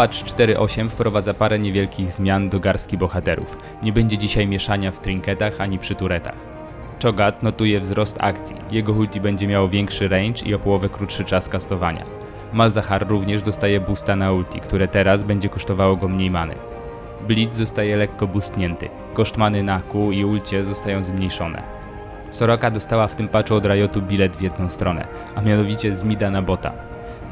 Patch 4.8 wprowadza parę niewielkich zmian do garstki bohaterów. Nie będzie dzisiaj mieszania w trinketach ani przy turetach. Chogat notuje wzrost akcji. Jego ulti będzie miało większy range i o połowę krótszy czas kastowania. Malzahar również dostaje boosta na ulti, które teraz będzie kosztowało go mniej many. Blitz zostaje lekko boostnięty. Koszt many na Q i ulcie zostają zmniejszone. Soraka dostała w tym patchu od Riotu bilet w jedną stronę, a mianowicie z mida na bota.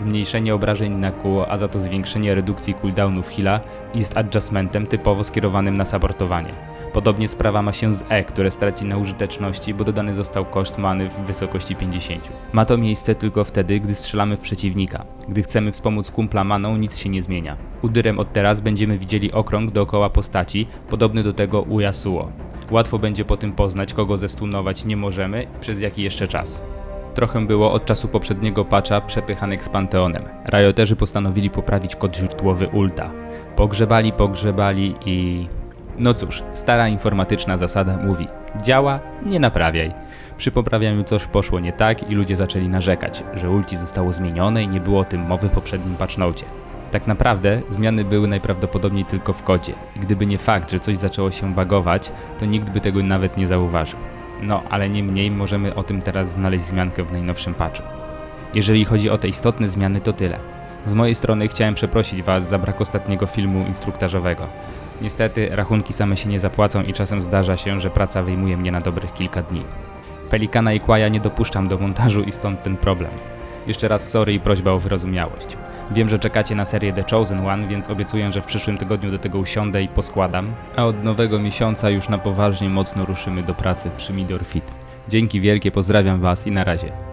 Zmniejszenie obrażeń na Q, a za to zwiększenie redukcji cooldownów heala jest adjustmentem typowo skierowanym na sabortowanie. Podobnie sprawa ma się z E, które straci na użyteczności, bo dodany został koszt many w wysokości 50. Ma to miejsce tylko wtedy, gdy strzelamy w przeciwnika. Gdy chcemy wspomóc kumpla maną, nic się nie zmienia. Udyrem od teraz będziemy widzieli okrąg dookoła postaci, podobny do tego u Yasuo. Łatwo będzie po tym poznać, kogo zestunować nie możemy i przez jaki jeszcze czas. Trochę było od czasu poprzedniego patcha przepychanek z Panteonem. Rioterzy postanowili poprawić kod źródłowy ulta. Pogrzebali, pogrzebali i... No cóż, stara informatyczna zasada mówi działa, nie naprawiaj. Przy poprawianiu coś poszło nie tak i ludzie zaczęli narzekać, że ulti zostało zmienione i nie było o tym mowy w poprzednim patchnocie. Tak naprawdę zmiany były najprawdopodobniej tylko w kodzie i gdyby nie fakt, że coś zaczęło się bagować, to nikt by tego nawet nie zauważył. No, ale niemniej możemy o tym teraz znaleźć zmiankę w najnowszym patchu. Jeżeli chodzi o te istotne zmiany, to tyle. Z mojej strony chciałem przeprosić Was za brak ostatniego filmu instruktażowego. Niestety rachunki same się nie zapłacą i czasem zdarza się, że praca wyjmuje mnie na dobrych kilka dni. Pelikana i Kłaja nie dopuszczam do montażu i stąd ten problem. Jeszcze raz sorry i prośba o wyrozumiałość. Wiem, że czekacie na serię The Chosen One, więc obiecuję, że w przyszłym tygodniu do tego usiądę i poskładam, a od nowego miesiąca już na poważnie mocno ruszymy do pracy przy Midor Fit. Dzięki wielkie, pozdrawiam Was i na razie.